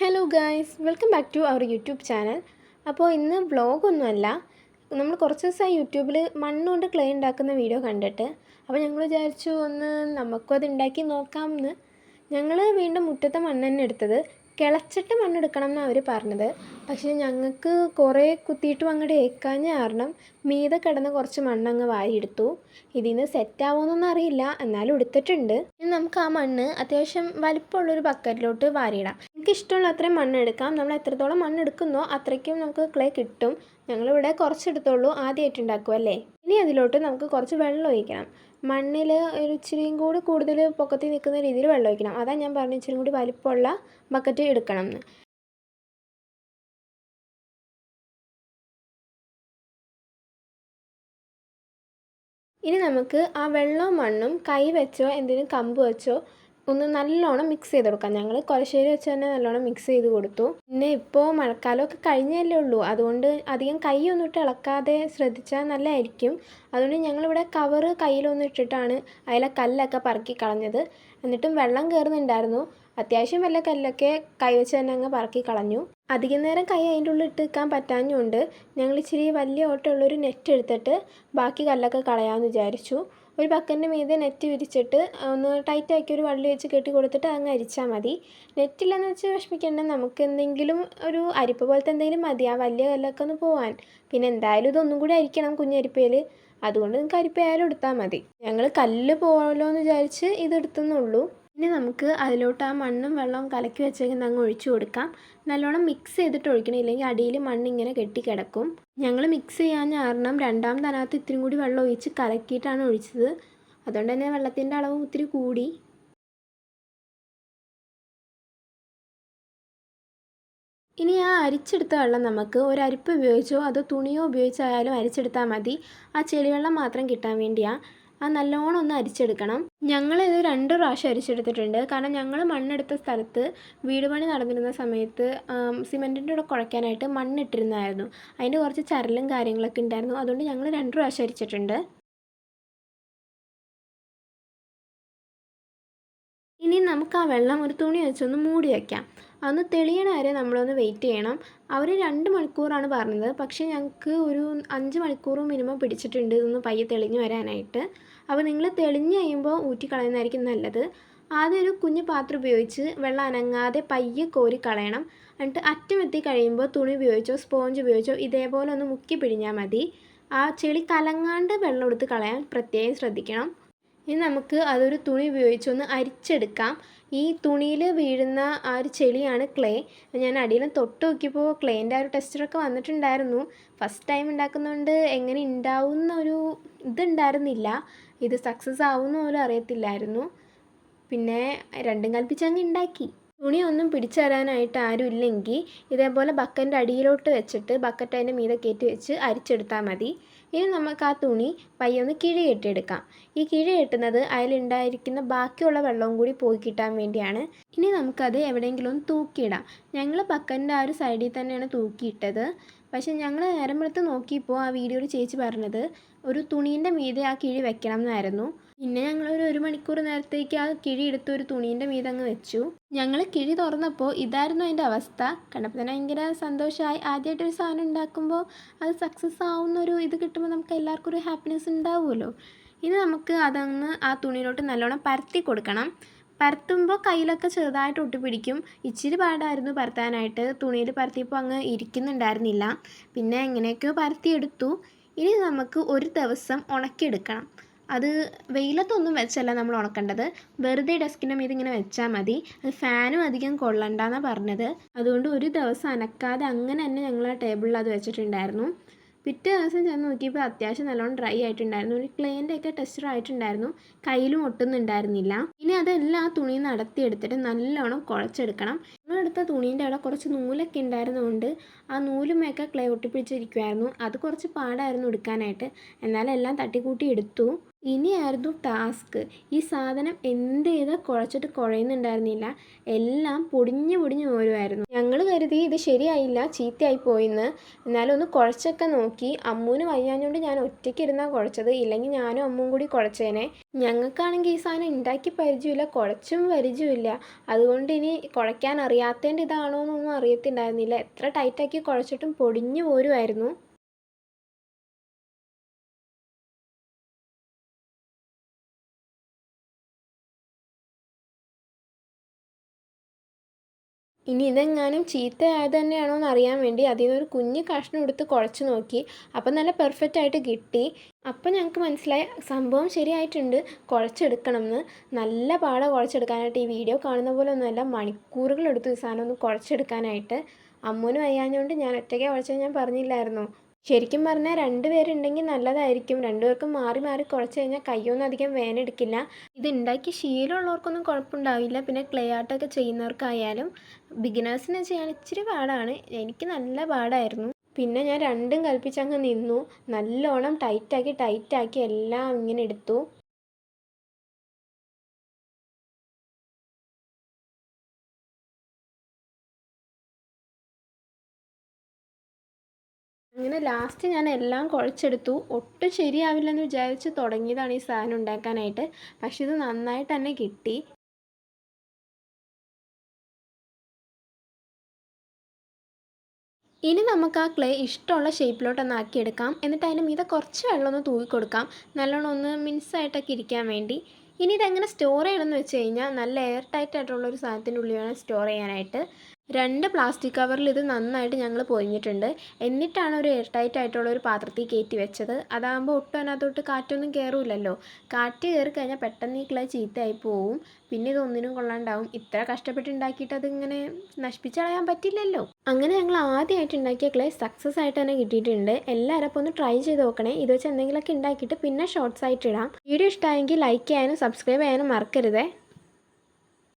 Hello guys welcome back to our YouTube channel അപ്പോൾ ഇന്ന് വ്ളോഗൊന്നുമല്ല നമ്മൾ കുറച്ച് ദിവസമായി യൂട്യൂബിൽ മണ്ണുകൊണ്ട് ക്ലേ ഉണ്ടാക്കുന്ന വീഡിയോ കണ്ടിട്ട്. അപ്പോൾ ഞങ്ങൾ വിചാരിച്ചു ഒന്ന് നമുക്കും അത് ഉണ്ടാക്കി നോക്കാമെന്ന് ഞങ്ങൾ വീണ്ടും മുറ്റത്തെ മണ്ണ് തന്നെ എടുത്തത്. കിളച്ചിട്ട് മണ്ണെടുക്കണം എന്നാണ് അവർ പറഞ്ഞത്. പക്ഷേ ഞങ്ങൾക്ക് കുറേ കുത്തിയിട്ടും അങ്ങോട്ട് ഏക്കാഞ്ഞ കാരണം മീതെ കിടന്ന് കുറച്ച് മണ്ണങ്ങ് വാരിയെടുത്തു. ഇതിൽ നിന്ന് സെറ്റാവുമെന്നൊന്നും അറിയില്ല എന്നാലും എടുത്തിട്ടുണ്ട്. ഇനി നമുക്ക് ആ മണ്ണ് അത്യാവശ്യം വലിപ്പമുള്ളൊരു ബക്കറ്റിലോട്ട് വാരിയിടാം. നമുക്ക് ഇഷ്ടമുള്ള അത്രയും മണ്ണെടുക്കാം. നമ്മൾ എത്രത്തോളം മണ്ണെടുക്കുന്നോ അത്രയ്ക്കും നമുക്ക് ക്ലേ കിട്ടും. ഞങ്ങളിവിടെ കുറച്ചെടുത്തോളൂ. ആദ്യമായിട്ട് ഉണ്ടാക്കും അല്ലേ ഇനി അതിലോട്ട് നമുക്ക് കുറച്ച് വെള്ളം ഒഴിക്കണം. മണ്ണിൽ ഒരു ഇച്ചിരിയും കൂടി കൂടുതൽ പൊക്കത്തിൽ നിൽക്കുന്ന രീതിയിൽ വെള്ളം ഒഴിക്കണം. അതാ ഞാൻ പറഞ്ഞു ഇച്ചിരി കൂടി വലിപ്പമുള്ള ബക്കറ്റ് എടുക്കണം എന്ന്. ഇനി നമുക്ക് ആ വെള്ളവും മണ്ണും കൈ വെച്ചോ എന്തെങ്കിലും കമ്പ് വെച്ചോ ഒന്ന് നല്ലോണം മിക്സ് ചെയ്ത് കൊടുക്കാം ഞങ്ങൾ കുലശ്ശേരി വെച്ച് തന്നെ നല്ലോണം മിക്സ് ചെയ്ത് കൊടുത്തു. പിന്നെ ഇപ്പോൾ മഴക്കാലമൊക്കെ കഴിഞ്ഞല്ലേ ഉള്ളൂ. അതുകൊണ്ട് അധികം കൈയൊന്നും ഇട്ട് ഇളക്കാതെ ശ്രദ്ധിച്ചാൽ നല്ലതായിരിക്കും അതുകൊണ്ട് ഞങ്ങളിവിടെ കവറ് കയ്യിലൊന്നും ഇട്ടിട്ടാണ് അതിലെ കല്ലൊക്കെ പറക്കി കളഞ്ഞത്. എന്നിട്ടും വെള്ളം കയറുന്നുണ്ടായിരുന്നു അത്യാവശ്യം വല്ല കല്ലൊക്കെ കൈവച്ച് തന്നെ അങ്ങ് പറക്കി കളഞ്ഞു. അധികം നേരം കൈ അതിന്റെ ഉള്ളിൽ ഇട്ട് നിൽക്കാൻ പറ്റാഞ്ഞുകൊണ്ട് ഞങ്ങൾ ഇച്ചിരി വലിയ ഓട്ടമുള്ളൊരു നെറ്റ് എടുത്തിട്ട് ബാക്കി കല്ലൊക്കെ കളയാമെന്ന് വിചാരിച്ചു. ഒരു ബക്കറ്റിന്റെ മീതെ നെറ്റ് വിരിച്ചിട്ട് ഒന്ന് ടൈറ്റ് ആക്കി ഒരു വള്ളി വെച്ച് കെട്ടി കൊടുത്തിട്ട് അങ്ങ് അരിച്ചാൽ മതി. നെറ്റില്ലെന്ന് വെച്ച് വിഷമിക്കേണ്ട. നമുക്ക് എന്തെങ്കിലും ഒരു അരിപ്പ പോലത്തെ എന്തെങ്കിലും മതി. ആ വലിയ കല്ലൊക്കെ ഒന്ന് പോവാൻ. പിന്നെ എന്തായാലും ഇതൊന്നും കൂടി അരിക്കണം കുഞ്ഞരിപ്പയിൽ അതുകൊണ്ട് നിങ്ങൾക്ക് അരിപ്പയായാലും എടുത്താൽ മതി. ഞങ്ങൾ കല്ല് പോകല്ലോ എന്ന് വിചാരിച്ച് ഇത് എടുത്തെന്നുള്ളൂ. ഇനി നമുക്ക് അതിലോട്ട് ആ മണ്ണും വെള്ളവും കലക്കി വെച്ചേക്കുന്ന അങ്ങ് ഒഴിച്ചു കൊടുക്കാം. നല്ലോണം മിക്സ് ചെയ്തിട്ട് ഒഴിക്കണം ഇല്ലെങ്കിൽ അടിയിൽ മണ്ണ് ഇങ്ങനെ കെട്ടി കിടക്കും. ഞങ്ങൾ മിക്സ് ചെയ്യാൻ കാരണം രണ്ടാമത് ഇത്തിരി കൂടി വെള്ളം ഒഴിച്ച് കലക്കിയിട്ടാണ് ഒഴിച്ചത്. അതുകൊണ്ട് തന്നെ വെള്ളത്തിന്റെ അളവ് ഒത്തിരി കൂടി. ഇനി ആ അരിച്ചെടുത്ത വെള്ളം നമുക്ക് ഒരു അരിപ്പ് ഉപയോഗിച്ചോ അതോ തുണിയോ ഉപയോഗിച്ചായാലും അരിച്ചെടുത്താൽ മതി. ആ ചെളിവെള്ളം മാത്രം കിട്ടാൻ വേണ്ടിയാണ് ആ നല്ലോണം ഒന്ന് അരിച്ചെടുക്കണം. ഞങ്ങളിത് രണ്ട് പ്രാവശ്യം അരിച്ചെടുത്തിട്ടുണ്ട്. കാരണം ഞങ്ങൾ മണ്ണെടുത്ത സ്ഥലത്ത് വീട് പണി നടന്നിരുന്ന സമയത്ത് സിമെന്റിന്റെ കൂടെ കുഴയ്ക്കാനായിട്ട് മണ്ണിട്ടിരുന്നായിരുന്നു. അതിന്റെ കുറച്ച് ചരലും കാര്യങ്ങളൊക്കെ ഉണ്ടായിരുന്നു. അതുകൊണ്ട് ഞങ്ങൾ രണ്ട് പ്രാവശ്യം അരിച്ചിട്ടുണ്ട്. ഇനി നമുക്ക് ആ വെള്ളം ഒരു തുണി വെച്ചൊന്ന് മൂടി വയ്ക്കാം അതൊന്ന് തെളിയണ വരെ നമ്മളൊന്ന് വെയിറ്റ് ചെയ്യണം. അവർ രണ്ട് മണിക്കൂറാണ് പറഞ്ഞത്. പക്ഷേ ഞങ്ങൾക്ക് ഒരു അഞ്ച് മണിക്കൂർ മിനിമം പിടിച്ചിട്ടുണ്ട് ഇതൊന്ന് പയ്യെ തെളിഞ്ഞ് വരാനായിട്ട്. അപ്പോൾ നിങ്ങൾ തെളിഞ്ഞ് കഴിയുമ്പോൾ ഊറ്റിക്കളയുന്നതായിരിക്കും നല്ലത്. ആദ്യം ഒരു കുഞ്ഞു പാത്രം ഉപയോഗിച്ച് വെള്ളം അനങ്ങാതെ പയ്യെ കോരി കളയണം. എന്നിട്ട് അറ്റം എത്തി കഴിയുമ്പോൾ തുണി ഉപയോഗിച്ചോ സ്പോഞ്ച് ഉപയോഗിച്ചോ ഇതേപോലെ ഒന്ന് മുക്കി പിഴിഞ്ഞാൽ മതി. ആ ചെളി കലങ്ങാണ്ട് വെള്ളം എടുത്ത് കളയാൻ പ്രത്യേകം ശ്രദ്ധിക്കണം. ഇനി നമുക്ക് അതൊരു തുണി ഉപയോഗിച്ചൊന്ന് അരിച്ചെടുക്കാം. ഈ തുണിയിൽ വീഴുന്ന ആ ഒരു ചെളിയാണ് ക്ലേ ഞാൻ അടിയിൽ തൊട്ട് നോക്കിയപ്പോൾ ക്ലേന്റെ ആ ഒരു ടെസ്റ്ററൊക്കെ വന്നിട്ടുണ്ടായിരുന്നു. ഫസ്റ്റ് ടൈം ഉണ്ടാക്കുന്നതുകൊണ്ട് എങ്ങനെ ഉണ്ടാവുന്ന ഒരു ഇതുണ്ടായിരുന്നില്ല. ഇത് സക്സസ് ആവുമെന്ന് പോലും അറിയത്തില്ലായിരുന്നു. പിന്നെ രണ്ടും കൽപ്പിച്ച് അങ്ങ് ഉണ്ടാക്കി തുണിയൊന്നും പിടിച്ചു തരാനായിട്ട് ആരും ഇല്ലെങ്കിൽ ഇതേപോലെ ബക്കറ്റിന്റെ അടിയിലോട്ട് വെച്ചിട്ട് ബക്കറ്റ് അതിന്റെ മീതെ കയറ്റി വെച്ച് അരിച്ചെടുത്താൽ മതി. ഇനി നമുക്ക് ആ തുണി പയ്യൊന്ന് കിഴിയിട്ടെടുക്കാം. ഈ കിഴി കെട്ടുന്നത് അതിലുണ്ടായിരിക്കുന്ന ബാക്കിയുള്ള വെള്ളവും കൂടി പോയി കിട്ടാൻ വേണ്ടിയാണ്. ഇനി നമുക്കത് എവിടെയെങ്കിലും ഒന്ന് തൂക്കിയിടാം. ഞങ്ങൾ പക്കന്റെ ആ ഒരു സൈഡിൽ തന്നെയാണ് തൂക്കിയിട്ടത്. പക്ഷേ ഞങ്ങൾ നേരം വെളുത്ത് നോക്കിയപ്പോൾ ആ വീഡിയോയിൽ ചേച്ചി പറഞ്ഞത് ഒരു തുണീന്റെ മീതെ ആ കിഴി വെക്കണം എന്നായിരുന്നു പിന്നെ ഞങ്ങൾ ഒരു ഒരു മണിക്കൂർ നേരത്തേക്ക് ആ കിഴി എടുത്ത് ഒരു തുണീന്റെ മീതെ അങ്ങ് വെച്ചു. ഞങ്ങൾ കിഴി തുറന്നപ്പോൾ ഇതായിരുന്നു അതിന്റെ അവസ്ഥ. കണ്ടപ്പോൾ തന്നെ ഭയങ്കര സന്തോഷമായി ആദ്യമായിട്ടൊരു സാധനം ഉണ്ടാക്കുമ്പോൾ അത് സക്സസ് ആവുന്ന ഒരു ഇത് കിട്ടുമ്പോൾ നമുക്ക് എല്ലാവർക്കും ഒരു ഹാപ്പിനെസ് ഉണ്ടാവുമല്ലോ. ഇനി നമുക്ക് അതങ്ങ് ആ തുണിയിലോട്ട് നല്ലോണം പരത്തി കൊടുക്കണം. പരത്തുമ്പോൾ കയ്യിലൊക്കെ ചെറുതായിട്ട് ഒട്ടിപ്പിടിക്കും. ഇച്ചിരി പാടായിരുന്നു പരത്താനായിട്ട്. തുണിയിൽ പരത്തിയപ്പോൾ അങ്ങ് ഇരിക്കുന്നുണ്ടായിരുന്നില്ല. പിന്നെ എങ്ങനെയൊക്കെയോ പരത്തിയെടുത്തു. ഇനി നമുക്ക് ഒരു ദിവസം ഉണക്കിയെടുക്കണം. അത് വെയിലത്തൊന്നും വെച്ചല്ല നമ്മൾ ഉണക്കേണ്ടത്. വെറുതെ ഡെസ്കിന്റെ മീത് ഇങ്ങനെ വെച്ചാൽ മതി. അത് ഫാനും അധികം കൊള്ളണ്ടെന്നാണ് പറഞ്ഞത്. അതുകൊണ്ട് ഒരു ദിവസം അനക്കാതെ അങ്ങനെ തന്നെ ഞങ്ങൾ ആ ടേബിളിൽ അത് വെച്ചിട്ടുണ്ടായിരുന്നു. പിറ്റേ ദിവസം ചെന്ന് നോക്കിയപ്പോൾ അത്യാവശ്യം നല്ലോണം ഡ്രൈ ആയിട്ടുണ്ടായിരുന്നു. ഒരു ക്ലേന്റെ ഒക്കെ ടെസ്റ്റർ ആയിട്ടുണ്ടായിരുന്നു. കയ്യിലും ഒട്ടുന്നുണ്ടായിരുന്നില്ല. ഇനി അതെല്ലാം നിന്ന് അടത്തിയെടുത്തിട്ട് നല്ലോണം കുഴച്ചെടുക്കണം. നമ്മളെടുത്ത തുണീന്റെ അവിടെ കുറച്ച് നൂലൊക്കെ ഉണ്ടായിരുന്നതുകൊണ്ട് ആ നൂലുമൊക്കെ ക്ലേ ഒട്ടിപ്പിടിച്ചിരിക്കുമായിരുന്നു അത് കുറച്ച് പാടായിരുന്നു എടുക്കാനായിട്ട്. എന്നാലും എല്ലാം തട്ടിക്കൂട്ടി എടുത്തു. ഇനിയായിരുന്നു ടാസ്ക്. ഈ സാധനം എന്ത് ചെയ്താൽ കുഴച്ചിട്ട് കുഴയുന്നുണ്ടായിരുന്നില്ല. എല്ലാം പൊടിഞ്ഞു പൊടിഞ്ഞു പോരുമായിരുന്നു ഞങ്ങൾ കരുതി ഇത് ശരിയായില്ല ചീത്തയായി പോയിന്ന്. എന്നാലും ഒന്ന് കുഴച്ചൊക്കെ നോക്കി. അമ്മൂന് വയ്യാഞ്ഞുകൊണ്ട് ഞാൻ ഒറ്റയ്ക്ക് ഇരുന്നാൽ കുഴച്ചത്. ഇല്ലെങ്കിൽ ഞാനും അമ്മും കൂടി കുഴച്ചേനെ. ഞങ്ങൾക്കാണെങ്കിൽ ഈ സാധനം ഉണ്ടാക്കി പരിചയമില്ല കുഴച്ചും പരിചയമില്ല. അതുകൊണ്ട് ഇനി കുഴയ്ക്കാൻ അറിയാത്തതിന്റെ ഇതാണോ എന്നൊന്നും അറിയത്തിണ്ടായിരുന്നില്ല. എത്ര ടൈറ്റാക്കി കുഴച്ചിട്ടും പൊടിഞ്ഞു പോരുമായിരുന്നു ഇനി ഇതെങ്ങാനും ചീത്തയായത് തന്നെയാണോ എന്ന് അറിയാൻ വേണ്ടി അതിൽ നിന്നൊരു കുഞ്ഞ് കഷ്ണം എടുത്ത് കുഴച്ച് നോക്കി. അപ്പം നല്ല പെർഫെക്റ്റ് ആയിട്ട് കിട്ടി. അപ്പം ഞങ്ങൾക്ക് മനസ്സിലായി സംഭവം ശരിയായിട്ടുണ്ട്. കുഴച്ചെടുക്കണം എന്ന് നല്ല പാടെ കുഴച്ചെടുക്കാനായിട്ട്. ഈ വീഡിയോ കാണുന്ന പോലെ ഒന്നുമല്ല മണിക്കൂറുകളെടുത്ത് ഈ സാധനം ഒന്ന് കുഴച്ചെടുക്കാനായിട്ട്. അമ്മൂന് വയ്യാഞ്ഞുകൊണ്ട് ഞാൻ ഒറ്റയ്ക്ക് കുഴച്ചത് ഞാൻ പറഞ്ഞില്ലായിരുന്നോ. ശരിക്കും പറഞ്ഞാൽ രണ്ടുപേരുണ്ടെങ്കിൽ നല്ലതായിരിക്കും. രണ്ടുപേർക്കും മാറി മാറി കുഴച്ച് കഴിഞ്ഞാൽ കയ്യൊന്നും അധികം വേനെടുക്കില്ല ഇത് ഉണ്ടാക്കി ശീലമുള്ളവർക്കൊന്നും കുഴപ്പമുണ്ടാവില്ല. പിന്നെ ക്ലേ ആർട്ടൊക്കെ ചെയ്യുന്നവർക്കായാലും ബിഗിനേഴ്സിന് ചെയ്യാൻ ഇച്ചിരി പാടാണ്. എനിക്ക് നല്ല പാടായിരുന്നു. പിന്നെ ഞാൻ രണ്ടും കൽപ്പിച്ചങ്ങ് നിന്നു. നല്ലോണം ടൈറ്റാക്കി ടൈറ്റാക്കി എല്ലാം ഇങ്ങനെ എടുത്തു. അങ്ങനെ ലാസ്റ്റ് ഞാൻ എല്ലാം കുഴച്ചെടുത്തു. ഒട്ടും ശരിയാവില്ലെന്ന് വിചാരിച്ച് തുടങ്ങിയതാണ് ഈ സാധനം ഉണ്ടാക്കാനായിട്ട്. പക്ഷെ ഇത് നന്നായിട്ട് തന്നെ കിട്ടി. ഇനി നമുക്ക് ആ ക്ലേ ഇഷ്ടമുള്ള ഷേപ്പിലോട്ടൊന്ന് ആക്കിയെടുക്കാം. എന്നിട്ട് അതിന് മീതെ കുറച്ച് വെള്ളം ഒന്ന് തൂവി കൊടുക്കാം നല്ലോണം ഒന്ന് മിൻസായിട്ടൊക്കെ ഇരിക്കാൻ വേണ്ടി. ഇനി ഇതെങ്ങനെ സ്റ്റോർ ചെയ്യണമെന്ന് വെച്ച് കഴിഞ്ഞാൽ നല്ല എയർ ടൈറ്റ് ആയിട്ടുള്ള ഒരു സാധനത്തിന്റെ ഉള്ളിൽ വേണം സ്റ്റോർ ചെയ്യാനായിട്ട്. രണ്ട് പ്ലാസ്റ്റിക് കവറിൽ ഇത് നന്നായിട്ട് ഞങ്ങൾ പൊതിഞ്ഞിട്ടുണ്ട്. എന്നിട്ടാണ് ഒരു എയർ ടൈറ്റ് ആയിട്ടുള്ള ഒരു പാത്രത്തിൽ കയറ്റി വെച്ചത്. അതാകുമ്പോൾ ഒട്ടും അതിനകത്തോട്ട് കാറ്റൊന്നും കയറില്ലല്ലോ കാറ്റ് കയറി കഴിഞ്ഞാൽ പെട്ടെന്ന് ഈ ക്ലേ ചീത്തയായി പോവും. പിന്നെ ഇതൊന്നിനും കൊള്ളാണ്ടാവും. ഇത്ര കഷ്ടപ്പെട്ടുണ്ടാക്കിയിട്ട് അതിങ്ങനെ നശിപ്പിച്ചളയാൻ പറ്റില്ലല്ലോ. അങ്ങനെ ഞങ്ങൾ ആദ്യമായിട്ട് ഉണ്ടാക്കിയ ക്ലേ സക്സസ് ആയിട്ട് തന്നെ കിട്ടിയിട്ടുണ്ട്. എല്ലാവരും അപ്പോൾ ഒന്ന് ട്രൈ ചെയ്ത് നോക്കണേ. ഇത് വെച്ച് എന്തെങ്കിലുമൊക്കെ ഉണ്ടാക്കിയിട്ട് പിന്നെ ഷോർട്സ് ആയിട്ട് ഇടാം. വീഡിയോ ഇഷ്ടമായെങ്കിൽ ലൈക്ക് ചെയ്യാനും സബ്സ്ക്രൈബ് ചെയ്യാനും മറക്കരുതേ.